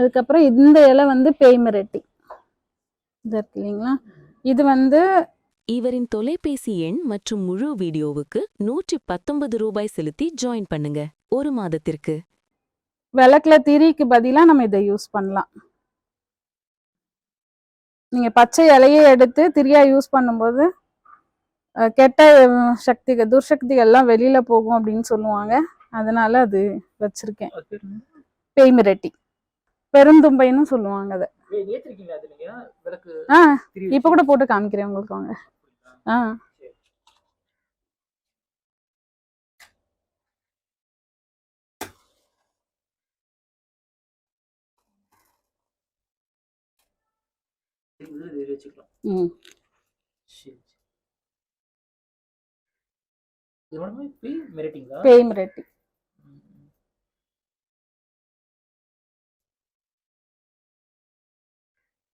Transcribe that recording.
அதுக்கப்புறம் இந்த இலை வந்து பேய் மிரட்டி இது இருக்கு இல்லைங்களா? இது வந்து இவரின் தொலைபேசி எண் மற்றும் முழு வீடியோவுக்கு நூற்றி பத்தொன்பது ரூபாய் செலுத்தி ஜாயின் பண்ணுங்க. ஒரு மாதத்திற்கு. விளக்குல திரிக்கு பதிலா நம்ம இதை யூஸ் பண்ணலாம். நீங்க பச்சை இலையை எடுத்து திரியா யூஸ் பண்ணும்போது கெட்ட சக்திகள் துர்சக்திகள் எல்லாம் வெளியில போகும் அப்படின்னு சொல்லுவாங்க. அதனால அது வச்சிருக்கேன். அது பேர் என்ன? பேய் மிரட்டி பெருந்தும்பைன்னு சொல்லுவாங்க அதை. ஆ இப்ப கூட போட்டு காமிக்கிறேன் உங்களுக்கு வாங்க. ஆ. ம். பேய் மிரட்டி.